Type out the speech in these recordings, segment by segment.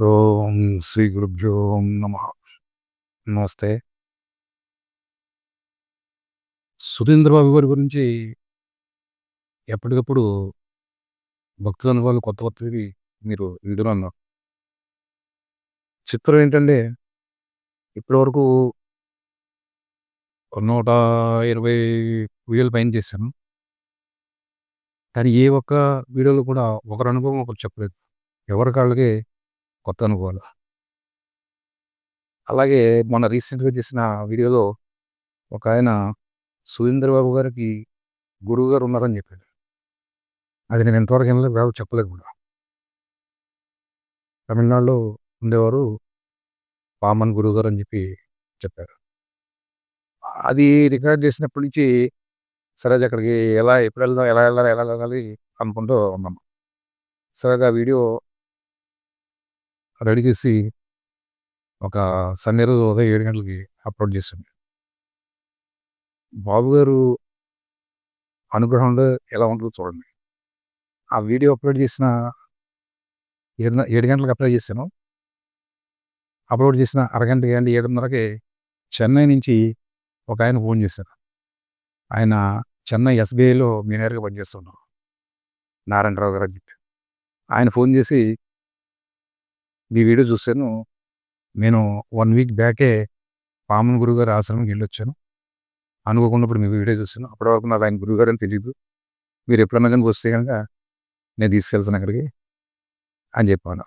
ఓం శ్రీ గురుభ్యో నమ. నమస్తే. సురేంద్రబాబు గారి గురించి ఎప్పటికప్పుడు భక్తుల అనుభవాలు కొత్త కొత్తవి మీరు వింటూనే అన్నారు. చిత్రం ఏంటంటే ఇప్పటివరకు నూట ఇరవై వీడియోలు పైన చేశాను. కానీ ఏ ఒక్క వీడియోలో కూడా ఒకరి అనుభవం ఒకరు చెప్పలేదు. ఎవరి కాళ్ళకి కొత్త అనుభవాలు. అలాగే మొన్న రీసెంట్గా చేసిన వీడియోలో ఒక ఆయన సురేంద్రబాబు గారికి గురువు గారు ఉన్నారని చెప్పాడు. అది నేను ఎంతవరకు వినలేదు ఎవరు చెప్పలేదు కూడా. తమిళనాడులో ఉండేవారు పామన్ గురువు గారు అని చెప్పి చెప్పారు. అది రికార్డ్ చేసినప్పటి నుంచి సరే అక్కడికి ఎలా ఎప్పుడు వెళ్దాం ఎలా వెళ్ళాలి ఎలా వెళ్ళాలి అనుకుంటూ ఉన్నాము సరే ఆ వీడియో రెడీ చేసి ఒక సండే రోజు ఉదయం ఏడు గంటలకి అప్లోడ్ చేశాను. బాబు గారు అనుగ్రహంలో ఎలా ఉంటుందో చూడండి. ఆ వీడియో అప్లోడ్ చేసిన ఏడు ఏడు గంటలకు అప్లోడ్ చేశాను. అప్లోడ్ చేసిన అరగంట గంట ఏడున్నరకే చెన్నై నుంచి ఒక ఆయన ఫోన్ చేశారు. ఆయన చెన్నై ఎస్బీఐలో మేనేజర్గా పనిచేస్తున్నారు నారాయణరావు గారు అని చెప్పి. ఆయన ఫోన్ చేసి మీ వీడియో చూశాను. నేను వన్ వీక్ బ్యాకే పామన్ గురుగారు ఆశ్రమంకి వెళ్ళొచ్చాను అనుకోకుండా ఇప్పుడు మీ వీడియో చూశాను. అప్పటి వరకు నాకు ఆయన గురుగారు అని తెలియదు మీరు ఎప్పుడన్నా కానీ వస్తే కనుక నేను తీసుకెళ్తాను అక్కడికి అని చెప్పాను.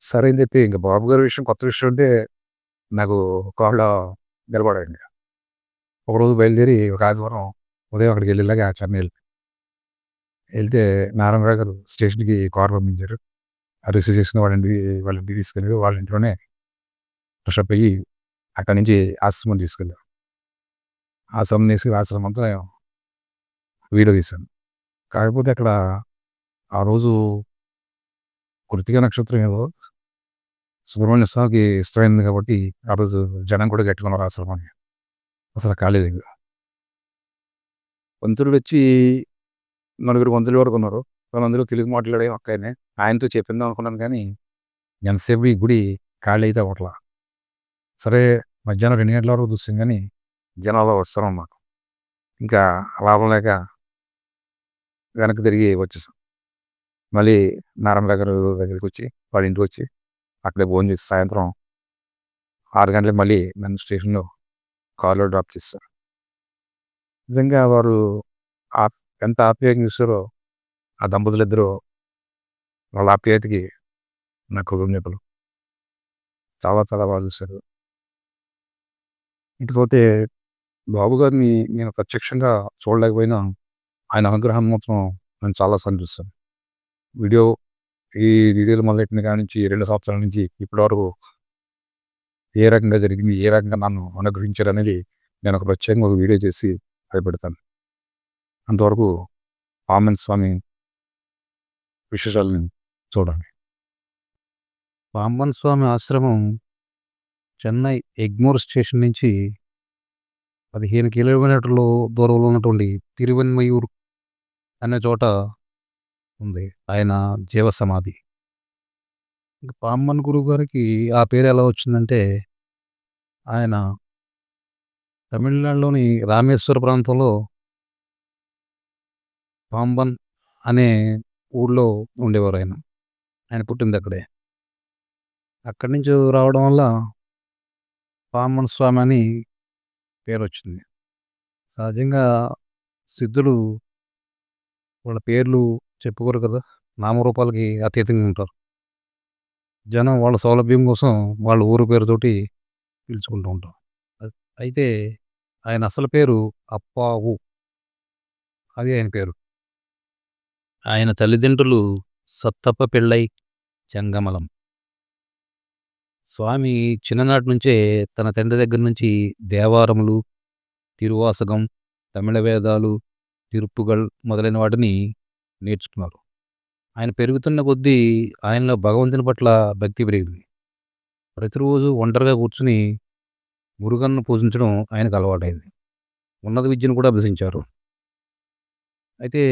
సరే అని చెప్పి ఇంకా బాబు గారి విషయం కొత్త విషయం అంటే నాకు కాళ్ళ నిలబడండి ఒకరోజు బయలుదేరి ఒక ఆదివారం ఉదయం అక్కడికి వెళ్ళేలాగా చెన్నై వెళ్ళి వెళ్తే నారాయణరావు గారు స్టేషన్కి కార్ పంపించారు. రిసీవ్ చేసిన వాళ్ళ వాళ్ళని వాళ్ళ ఇంటికి తీసుకెళ్ళి వాళ్ళ ఇంట్లోనే ఫ్రెషప్ అయ్యి అక్కడి నుంచి ఆశ్రమం తీసుకెళ్ళాం. ఆశ్రమం తీసుకెళ్ళి ఆశ్రమం అంతా వీడియో తీశాను. కాకపోతే అక్కడ ఆ రోజు కృతిక నక్షత్రం ఏదో సుబ్రహ్మణ్య స్వామికి ఇష్టమైంది కాబట్టి ఆ రోజు జనం కూడా గట్టుకున్నారు ఆశ్రమాన్ని అసలు కాలేదు పంతులు వచ్చి నలుగురు పంతులు వరకు ఉన్నారు. వాళ్ళందరూ తెలుగు మాట్లాడే ఒక్కనే ఆయనతో చెప్పిందాం అనుకున్నాను కానీ ఎంతసేపు ఈ గుడి ఖాళీ అయితే అవ్వట్లా. సరే మధ్యాహ్నం రెండు గంటల వరకు చూసాం కానీ జనాలు వస్తారు అన్నమాట. ఇంకా లాభం లేక వెనక్కి తిరిగి వచ్చేసాం. మళ్ళీ నారాయణ దగ్గర దగ్గరికి వచ్చి వాళ్ళ ఇంటికి వచ్చి అక్కడే భోజనం చేసి సాయంత్రం ఆరు గంటలకు మళ్ళీ నన్ను స్టేషన్లో కార్లో డ్రాప్ చేస్తారు. నిజంగా వారు ఎంత ఆప్యాయంగా చూస్తారో ఆ దంపతులు ఇద్దరు వాళ్ళ ఆప్యాయతకి నా కృతజ్ఞతలు చాలా చాలా బాగా చూశారు. ఇకపోతే బాబు గారిని నేను ప్రత్యక్షంగా చూడలేకపోయినా ఆయన అనుగ్రహం మాత్రం నేను చాలా సంతోషిస్తాను వీడియో ఈ వీడియోలు మొదలెట్టిన కాడి నుంచి రెండు సంవత్సరాల నుంచి ఇప్పటి వరకు ఏ రకంగా జరిగింది ఏ రకంగా నన్ను అనుగ్రహించారు అనేది నేను ఒక ప్రత్యేకంగా ఒక వీడియో చేసి భయపెడతాను. అంతవరకు పామన్ స్వామి విశేషాలను చూడండి. పాంబన్ స్వామి ఆశ్రమం చెన్నై ఎగ్మోర్ స్టేషన్ నుంచి పదిహేను కిలోమీటర్లు దూరంలో ఉన్నటువంటి తిరువన్మయూర్ అనే చోట ఉంది ఆయన జీవ సమాధి పాంబన్ గురువు గారికి ఆ పేరు ఎలా వచ్చిందంటే ఆయన తమిళనాడులోని రామేశ్వర ప్రాంతంలో పాంబన్ అనే ఊళ్ళో ఉండేవారు ఆయన ఆయన పుట్టింది అక్కడే అక్కడి నుంచి రావడం వల్ల పామన్ స్వామి అని పేరు వచ్చింది సహజంగా సిద్ధులు వాళ్ళ పేర్లు చెప్పుకోరు కదా నామరూపాలకి అతీతంగా ఉంటారు. జనం వాళ్ళ సౌలభ్యం కోసం వాళ్ళ ఊరు పేరుతోటి పిలుచుకుంటూ ఉంటారు అయితే ఆయన అసలు పేరు అప్పావు. అది ఆయన పేరు. ఆయన తల్లిదండ్రులు సత్తప్ప పెళ్ళై చెంగమలం స్వామి చిన్ననాటి నుంచే తన తండ్రి దగ్గర నుంచి దేవారములు తిరువాసగం తమిళ వేదాలు తిరుప్పుగల్ మొదలైన వాటిని నేర్చుకున్నారు. ఆయన పెరుగుతున్న కొద్దీ ఆయనలో భగవంతుని పట్ల భక్తి పెరిగింది. ప్రతిరోజు ఒంటరిగా కూర్చుని మురుగన్ను పూజించడం ఆయనకు అలవాటైంది. ఉన్నత విద్యను కూడా అభ్యసించారు. అయితే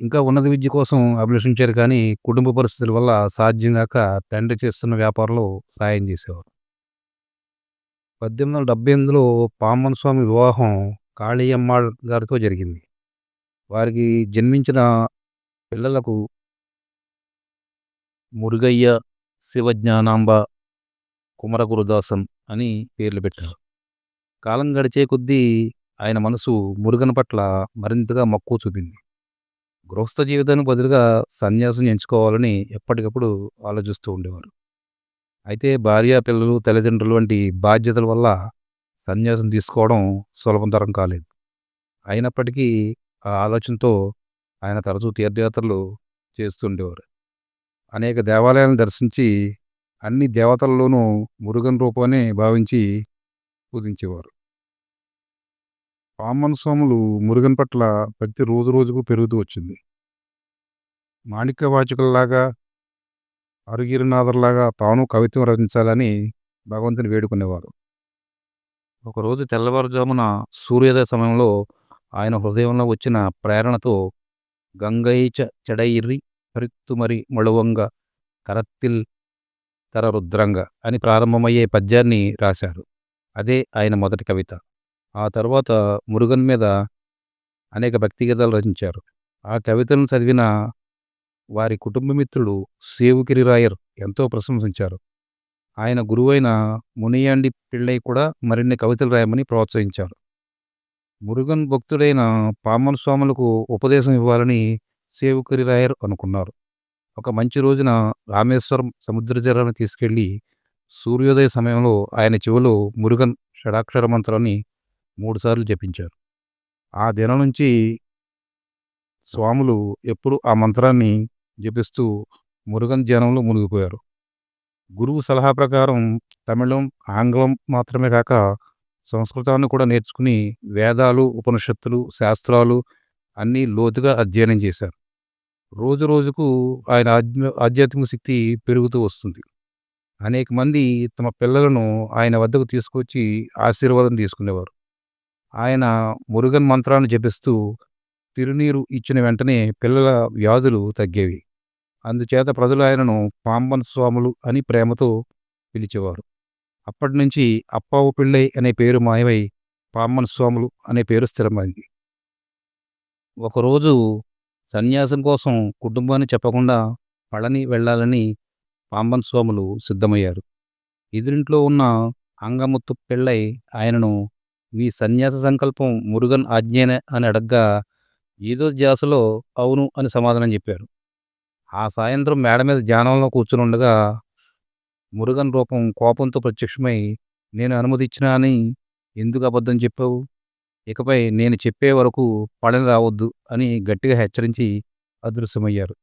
ఇంకా ఉన్నత విద్య కోసం అభిలషించారు కానీ కుటుంబ పరిస్థితుల వల్ల సాధ్యం కాక తండ్రి చేస్తున్న వ్యాపారంలో సాయం చేసేవారు. 1878లో పామన్ స్వామి వివాహం కాళీయమ్మాళ్ గారితో జరిగింది. వారికి జన్మించిన పిల్లలకు మురుగయ్య, శివజ్ఞానాంబ, కుమరగురుదాసన్ అని పేర్లు పెట్టారు. కాలం గడిచే కొద్దీ ఆయన మనసు మురుగన్ పట్ల మరింతగా మక్కువ చూపింది. గృహస్థ జీవితానికి బదులుగా సన్యాసం ఎంచుకోవాలని ఎప్పటికప్పుడు ఆలోచిస్తూ ఉండేవారు. అయితే భార్య, పిల్లలు, తల్లిదండ్రులు వంటి బాధ్యతల వల్ల సన్యాసం తీసుకోవడం సులభతరం కాలేదు. అయినప్పటికీ ఆ ఆలోచనతో ఆయన తరచూ తీర్థయాత్రలు చేస్తూ ఉండేవారు. అనేక దేవాలయాలను దర్శించి అన్ని దేవతలలోనూ మురుగన్ రూపాన్ని భావించి పూజించేవారు. పామన్ స్వాములు మురుగన్ పట్ల భక్తి రోజు రోజుకు పెరుగుతూ వచ్చింది. మాణిక్యవాచకుల్లాగా, అరుగిరినాథర్లాగా తాను కవిత్వం రచించాలని భగవంతుని వేడుకునేవారు. ఒకరోజు తెల్లవారుజామున సూర్యోదయ సమయంలో ఆయన హృదయంలో వచ్చిన ప్రేరణతో గంగైచ చెడయిర్రి హరిత్తుమరి మళువంగ కరత్తిల్ తర రుద్రంగ అని ప్రారంభమయ్యే పద్యాన్ని రాశారు. అదే ఆయన మొదటి కవిత. ఆ తర్వాత మురుగన్ మీద అనేక భక్తిగీతాలు రచించారు. ఆ కవితలను చదివిన వారి కుటుంబ మిత్రుడు సేవుకిరిరాయర్ ఎంతో ప్రశంసించారు. ఆయన గురువైన మునియాండి పిళ్ళై కూడా మరిన్ని కవితలు రాయమని ప్రోత్సహించారు. మురుగన్ భక్తుడైన పామన్ స్వాములకు ఉపదేశం ఇవ్వాలని సేవుకిరిరాయర్ అనుకున్నారు. ఒక మంచి రోజున రామేశ్వరం సముద్ర జలాన్ని తీసుకెళ్ళి సూర్యోదయ సమయంలో ఆయన చెవులో మురుగన్ షడాక్షర మంత్రాన్ని మూడుసార్లు జపించారు. ఆ దినం నుంచి స్వాములు ఎప్పుడు ఆ మంత్రాన్ని జపిస్తూ మురుగన్ ధ్యానంలో మునిగిపోయారు. గురువు సలహా ప్రకారం తమిళం, ఆంగ్లం మాత్రమే కాక సంస్కృతాన్ని కూడా నేర్చుకుని వేదాలు, ఉపనిషత్తులు, శాస్త్రాలు అన్నీ లోతుగా అధ్యయనం చేశారు. రోజు రోజుకు ఆయన ఆధ్య ఆధ్యాత్మిక శక్తి పెరుగుతూ వస్తుంది. అనేక మంది తమ పిల్లలను ఆయన వద్దకు తీసుకొచ్చి ఆశీర్వాదం తీసుకునేవారు. ఆయన మురుగన్ మంత్రాన్ని జపిస్తూ తిరునీరు ఇచ్చిన వెంటనే పిల్లల వ్యాధులు తగ్గేవి. అందుచేత ప్రజలు ఆయనను పాంబన్ స్వాములు అని ప్రేమతో పిలిచేవారు. అప్పటినుంచి అప్పావు పిళ్ళై అనే పేరు మాయమై పాంబన్ స్వాములు అనే పేరు స్థిరమైంది. ఒకరోజు సన్యాసం కోసం కుటుంబాన్ని చెప్పకుండా పళని వెళ్ళాలని పాంబన్ స్వాములు సిద్ధమయ్యారు. ఎదురింట్లో ఉన్న అంగముత్తు పిళ్ళై ఆయనను మీ సన్యాస సంకల్పం మురుగన్ ఆజ్ఞేనే అని అడగ్గా ఏదో ధ్యాసలో అవును అని సమాధానం చెప్పారు. ఆ సాయంత్రం మేడ మీద ధ్యానంలో కూర్చునుండగా మురుగన్ రూపం కోపంతో ప్రత్యక్షమై నేను అనుమతి ఇచ్చినా అని ఎందుకు అబద్ధం చెప్పావు? ఇకపై నేను చెప్పే వరకు పడని రావద్దు అని గట్టిగా హెచ్చరించి అదృశ్యమయ్యారు.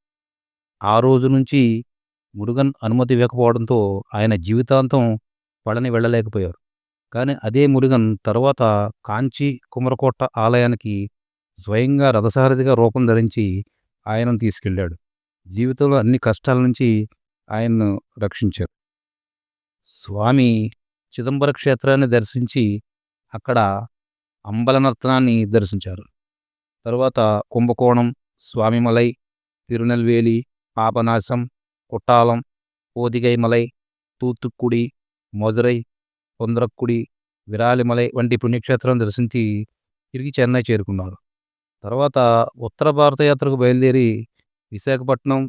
ఆ రోజు నుంచి మురుగన్ అనుమతి ఇవ్వకపోవడంతో ఆయన జీవితాంతం పడని వెళ్ళలేకపోయారు. కానీ అదే మురుగన్ తరువాత కాంచి కుమరకోట ఆలయానికి స్వయంగా రథసారథిగా రూపం ధరించి ఆయనను తీసుకెళ్ళాడు. జీవితంలో అన్ని కష్టాల నుంచి ఆయన్ను రక్షించారు. స్వామి చిదంబర క్షేత్రాన్ని దర్శించి అక్కడ అంబలనర్తనాన్ని దర్శించారు. తరువాత కుంభకోణం, స్వామిమలై, తిరునెల్వేలి, పాపనాశం, కుట్టాలం, పోదిగైమలై, తూత్తుక్కుడి, మదురై, కొందరక్కుడి, విరాలిమలై వంటి పుణ్యక్షేత్రాలను దర్శించి తిరిగి చెన్నై చేరుకున్నారు. తర్వాత ఉత్తర భారత యాత్రకు బయలుదేరి విశాఖపట్నం,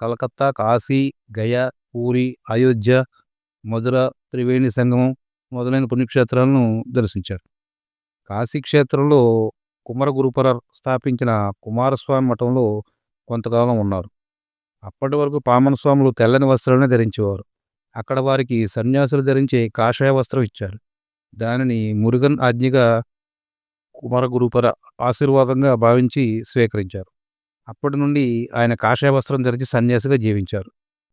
కలకత్తా, కాశీ, గయా పూరి, అయోధ్య, మధుర, త్రివేణి సంగమం మొదలైన పుణ్యక్షేత్రాలను దర్శించారు. కాశీ క్షేత్రంలో కుమరగురుపర స్థాపించిన కుమారస్వామి మఠంలో కొంతకాలం ఉన్నారు. అప్పటి వరకు పామన స్వాములు తెల్లని వస్త్రాలనే ధరించేవారు. అక్కడ వారికి సన్యాసులు ధరించే కాషాయ వస్త్రం ఇచ్చారు. దానిని మురుగన్ ఆజ్ఞగా కుమరగురుపర ఆశీర్వాదంగా భావించి స్వీకరించారు. అప్పటి నుండి ఆయన కాషాయ వస్త్రం ధరించి సన్యాసిగా జీవించారు.